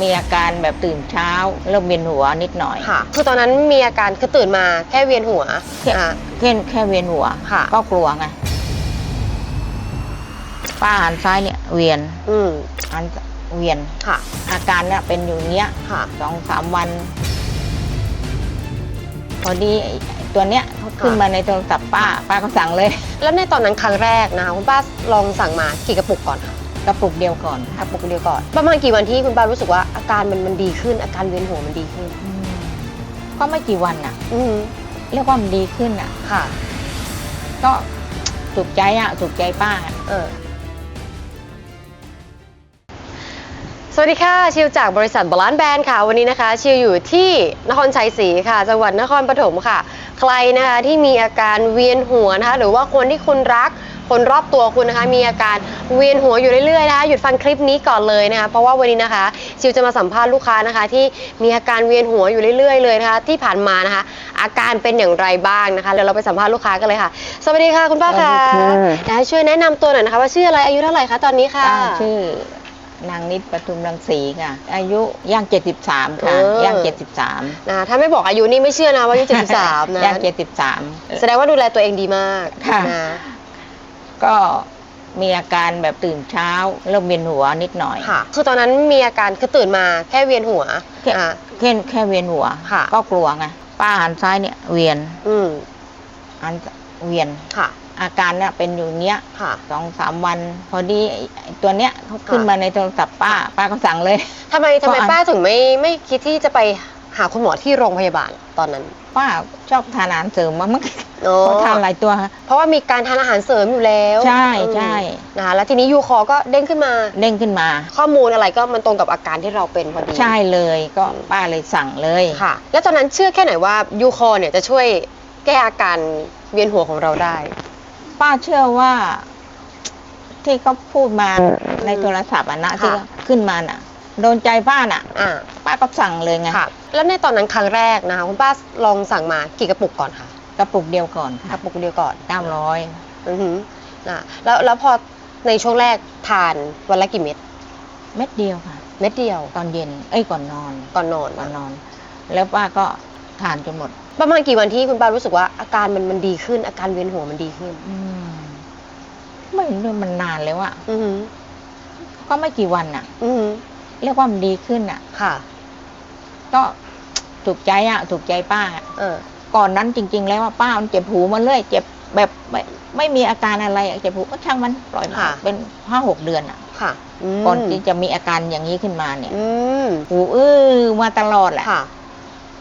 มีอาการแบบตื่นเช้าเริ่มเวียนหัวนิดหน่อยค่ะ คือตอนนั้นมีอาการคือตื่นมาแค่เวียนหัวแค่อ่าแค่แค่เวียนหัวค่ะ ก็กลัวไงป้าหันซ้ายเนี่ยเวียนอืมหันเวียนค่ะ อาการเนี่ยเป็นอยู่อย่างเงี้ยค่ะ สองสามวัน พอดีไอ้ตัวเนี้ยเขาขึ้นมาในโทรศัพท์ป้า ป้าก็สั่งเลย แล้วในตอนนั้นครั้งแรกนะคะคุณป้าลองสั่งมากี่กระปุกก่อนคะ กระปุกเดียวก่อนกระปุกเดียวก่อน ประมาณกี่วันที่คุณป้ารู้สึกว่าอาการมันมันดีขึ้น อาการเวียนหัวมันดีขึ้นอืมก็ไม่กี่วันอะ อืมเรียกว่ามันดีขึ้นอะ ค่ะ ก็สุขใจอะสุขใจป้า เออสวัสดีค่ะ ชิวจากบริษัทบาลานแบนค่ะ วันนี้นะคะ ชิวอยู่ที่นครชัยศรีค่ะ จังหวัดนครปฐมค่ะ ใครนะคะที่มีอาการเวียนหัวนะคะ หรือว่าคนที่คุณรัก คนรอบตัวคุณนะคะ มีอาการเวียนหัวอยู่เรื่อยๆนะคะหยุดฟังคลิปนี้ก่อนเลยนะคะเพราะว่าวันนี้นะคะชิวจะมาสัมภาษณ์ลูกค้านะคะ ที่มีอาการเวียนหัวอยู่เรื่อยๆเลยนะคะที่ผ่านมานะคะ อาการเป็นอย่างไรบ้างนะคะเดี๋ยวเราไปสัมภาษณ์ลูกค้ากันเลยค่ะ สวัสดีค่ะคุณป้าค่ะสวัสดีค่ะนะคะช่วยแนะนำตัวหน่อยนะคะ ว่าชื่ออะไรอายุเท่าไหร่คะตอนนี้ค่ะป้าชื่อนางนิดปทุมรังสีค่ะ อายุย่าง 73 ค่ะเออย่าง 73นะถ้าไม่บอกอายุนี่ไม่เชื่อนะว่าอายุ 73 นะย่าง 73 แสดงว่าดูแลตัวเองดีมากค่ะนะ ก็มีอาการแบบตื่นเช้าเริ่มเวียนหัวนิดหน่อยค่ะ คือตอนนั้นมีอาการคือตื่นมาแค่เวียนหัวแค่อ่า แค่แค่เวียนหัวค่ะ ก็กลัวไงป้าหันซ้ายเนี่ยเวียนอืมหันเวียน ค่ะอาการเนี่ยเป็นอยู่อย่างเงี้ยค่ะ สองสามวัน พอดีไอ้ไอ้ตัวเนี้ยเขาขึ้นค่ะมาในโทรศัพท์ป้า ป้าก็สั่งเลย ทำไมทำไมก็อัน ป้าถึงไม่ไม่คิดที่จะไป หาคุณหมอที่โรงพยาบาลตอนนั้น ป้าชอบทานอาหารเสริมมามั้งอ๋อเขาทานหลายตัว เพราะว่ามีการทานอาหารเสริมอยู่แล้วใช่อืมใช่นะคะแล้วทีนี้ยูคอก็เด้งขึ้นมา เด้งขึ้นมา ข้อมูลอะไรก็มันตรงกับอาการที่เราเป็นพอดีใช่เลยก็ป้าเลยสั่งเลย ค่ะ แล้วตอนนั้นเชื่อแค่ไหนว่ายูคอเนี่ยจะช่วยแก้อาการเวียนหัวของเราได้ ป้าเชื่อว่า ที่เขาพูดมาในโทรศัพท์อะนะที่ค่ะขึ้นมาน่ะ โดนใจป้าน่ะ อ่า ป้าก็สั่งเลยไงค่ะแล้วในตอนนั้นครั้งแรกนะคะคุณป้าลองสั่งมากี่กระปุกก่อนคะกระปุกเดียวก่อนกค่ะระปุกเดียวก่อนเก้าร้อยอือหือนะแล้วแล้วพอในช่วงแรกทานวันละกี่เม็ดเม็ดเดียวค่ะ เม็ดเดียวตอนเย็นเอ้ยก่อนนอนก่อนนอนก่อนนอน แล้วป้าก็ทานจนหมด ประมาณกี่วันที่คุณป้ารู้สึกว่าอาการมันมันดีขึ้น อาการเวียนหัวมันดีขึ้น อืมไม่รู้มันนานแล้วอะอือหือก็ไม่กี่วันอะอือหือเรียกว่ามันดีขึ้นอะค่ะ ก็ถูกใจอะถูกใจป้าอะเออ ก่อนนั้นจริง ๆ แล้วว่าป้ามันเจ็บหูมาเรื่อยเจ็บแบบไม่ไม่มีอาการอะไรอะเจ็บหูก็ช่างมันปล่อยมาค่ะ เป็นห้าหกเดือนอะค่ะมก่อนที่จะมีอาการอย่างนี้ขึ้นมาเนี่ย อืมหูอื้อมาตลอดแหละค่ะ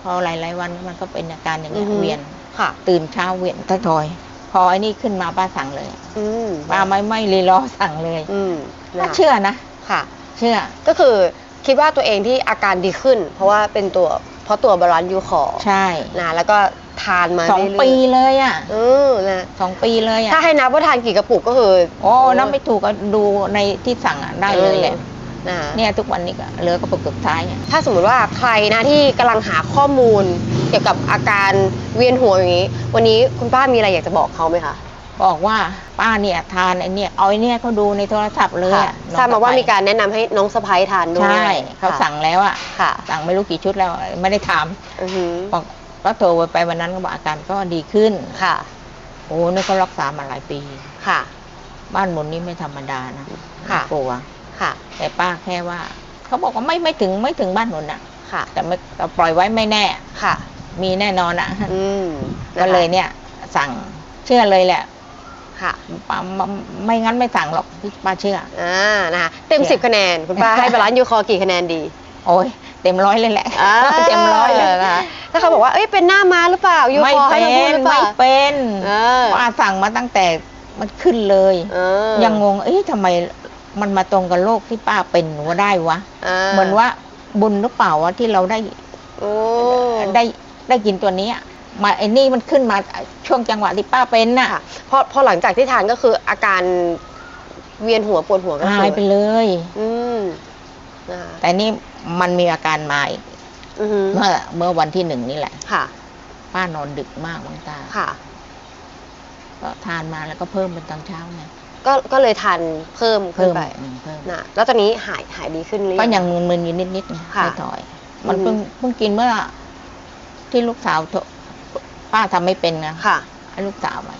พอหลายๆวันมันก็เป็นอาการอย่างนี้ยอือฮึ เวียน ค่ะ ตื่นเช้าเวียนท้ายทอย พอไอ้นี่ขึ้นมาป้าสั่งเลยอืมป้าไม่ไม่รีรอสั่งเลยอืมก็นะคะเชื่อนะ ค่ะ เชื่อ ก็คือ คิดว่าตัวเองที่อาการดีขึ้น เพราะว่าเป็นตัวเพราะตัวบาลานซ์ยูคอร์ใช่นะแล้วก็ทานมาสองเรื่อยๆปีเลยอะเออนะสองปีเลยอะถ้าให้นับว่าทานกี่กระปุกก็คือโอ้นับไม่ถูกก็ดูในที่สั่งอะได้เลยแหละนะเนี่ยทุกวันนี้ก็เหลือกระปุกสุดท้ายอะถ้าสมมุติว่าใครนะที่กำลังหาข้อมูล เกี่ยวกับอาการเวียนหัวอย่างนี้ วันนี้คุณป้ามีอะไรอยากจะบอกเขาไหมคะ บอกว่าป้าเนี่ยทานไอ้เนี่ยเอาไอ้เนี่ยเขาดูในโทรศัพท์เลยค่ะอะน้องทราบมาว่าสะใภ้มีการแนะนำให้น้องสะพ้ายทานด้วยใช่เขาค่ะสั่งแล้วอะค่ะสั่งไม่รู้กี่ชุดแล้วไม่ได้ถามอือหือบอกก็โทรไปวันนั้นก็บอกอาการก็ดีขึ้นค่ะ โอ้นี่เขารักษามาหลายปี ค่ะ บ้านหมุนนี่ไม่ธรรมดานะค่ะกลัวค่ะ แต่ป้าแค่ว่า เขาบอกว่าไม่ไม่ถึงไม่ถึงบ้านหนุนอะค่ะ แต่ไม่แต่ปล่อยไว้ไม่แน่ ค่ะ มีแน่นอนอะอืมก็เลยเนี่ยสั่งเชื่อเลยแหละ ค่ะป้าไม่ไม่งั้นไม่สั่งหรอกป้าเชื่อ อ่านะคะเต็มเนี่ยสิบคะแนน คุณป้าให้บาลานซ์ยูคอร์กี่คะแนนดี โอ้ยเต็มร้อยเลยแหละอ่าเต็มร้อยเลยนะคะถ้าเขาบอกว่าเอ้ยเป็นหน้าม้าหรือเปล่ายูไม่คอร์ให้เป็เราพูดนหรือเปไม่ล่าเป็นเออป้าสั่งมาตั้งแต่มันขึ้นเลย เออยังงง เอ๊ะทำไมมันมาตรงกับโรคที่ป้าเป็นหนูได้วะเหมือนว่าบุญหรือเปล่าวะที่เราได้โอ้ได้ได้กินตัวนี้อะ มาไอ้นี่มันขึ้นมาช่วงจังหวะที่ป้าเป็นน่ะค่ะพอพอหลังจากที่ทานก็คืออาการเวียนหัวปวดหัวก็หายไปเลย อืมนะคะแต่นี่มันมีอาการมาอีกอือหือเมื่อเมื่อวันที่หนึ่งนี่แหละ ค่ะ ป้านอนดึกมากบางตาค่ะ ก็ทานมาแล้วก็เพิ่มเป็นตอนเช้าไงอก็ก็เลยทานเพิ่มขึ้เพิ่นมไปอืมเพิ่มนะแล้วตอนนี้หายหายดีขึ้นหรือก็ยังยังมึนๆอยู่นิดๆนะค่ะ ไม่ถอย มันอือฮึเพิ่งเพิ่งกินเมื่อที่ลูกสาวโทร ป้าทำไม่เป็นนะค่ะให้ลูกสาวมา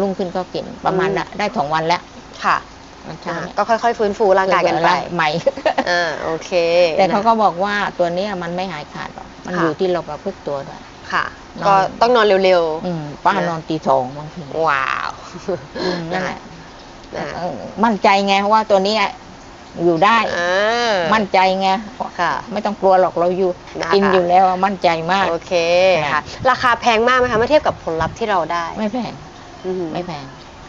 รุ่งขึ้นก็กินประมาณอืมน่ะได้สองวันแล้วค่ะมันเช้าอ่าเนี่ยก็ค่อยๆ ฟื้นฟูร่างกายกันไปใหม่อ่าโอเค แต่เขานะก็บอกว่าตัวเนี้ยมันไม่หายขาดหรอกมันค่ะอยู่ที่เราประพฤติตัวด้วยค่ะนอนก็ต้องนอนเร็วอืมป้านะนอนตีสองบางทีๆว้าวอืมนั่นแหละนะเออมั่นใจไงว่าตัวนี้ อยู่ได้ อ่า มั่นใจไงค่ะไม่ต้องกลัวหรอกเราอยู่นะคะ กินอยู่แล้วมั่นใจมาก โอเคค่ะ ค่ะ ราคาแพงมากไหมคะเมื่อเทียบกับผลลัพธ์ที่เราได้ไม่แพงอือหือ ไม่แพง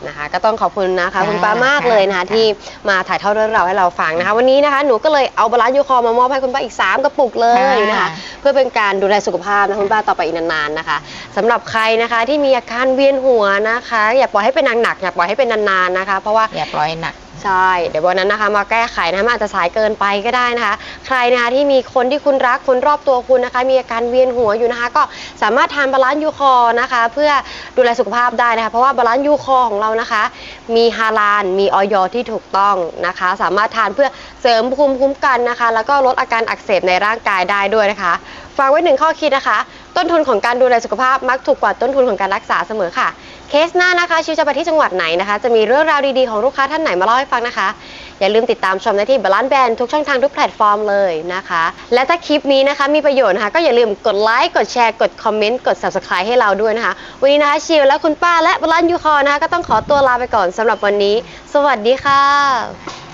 นะคะก็ต้องขอบคุณนะคะ ค่ะคุณป้ามากเลยนะคะค่ะ ที่มาถ่ายทอดเรื่องราวให้เราฟังนะคะ วันนี้นะคะหนูก็เลยเอาบาลานซ์ยูคอร์มามอบให้คุณป้าอีก 3กระปุกเลยนะคะ เพื่อเป็นการดูแลสุขภาพนะคุณป้าต่อไปอีกนานๆนะคะสำหรับใครนะคะที่มีอาการเวียนหัวนะคะ อย่าปล่อยให้เป็นหนักๆอย่าปล่อยให้เป็นนานๆนะคะ เพราะว่าอย่าปล่อยหนัก ใช่ เดี๋ยววันนั้นนะคะมาแก้ไขนะคะมันอาจจะสายเกินไปก็ได้นะคะ ใครนะคะที่มีคนที่คุณรักคนรอบตัวคุณนะคะ มีอาการเวียนหัวอยู่นะคะ ก็สามารถทานบาลานซ์ยูคอร์นะคะ เพื่อดูแลสุขภาพได้นะคะ เพราะว่าบาลานซ์ยูคอร์ของเรานะคะ มีฮาลาลมีออยที่ถูกต้องนะคะ สามารถทานเพื่อเสริมภูมิคุ้มกันนะคะ แล้วก็ลดอาการอักเสบในร่างกายได้ด้วยนะคะฝากไว้หนึ่งข้อคิดนะคะ ต้นทุนของการดูแลสุขภาพมักถูกกว่าต้นทุนของการรักษาเสมอค่ะ เคสหน้านะคะ ชิวจะไปที่จังหวัดไหนนะคะ จะมีเรื่องราวดีๆ ของลูกค้าท่านไหนมาเล่าให้ฟังนะคะ อย่าลืมติดตามชมได้ที่บลันแบนทุกช่องทางทุกแพลตฟอร์มเลยนะคะ และถ้าคลิปนี้นะคะมีประโยชน์นะคะก็อย่าลืมกดไลค์กดแชร์กดคอมเมนต์กด subscribe ให้เราด้วยนะคะ วันนี้นะคะชิวและคุณป้าและบลันยูคอนะคะก็ต้องขอตัวลาไปก่อนสำหรับวันนี้ สวัสดีค่ะ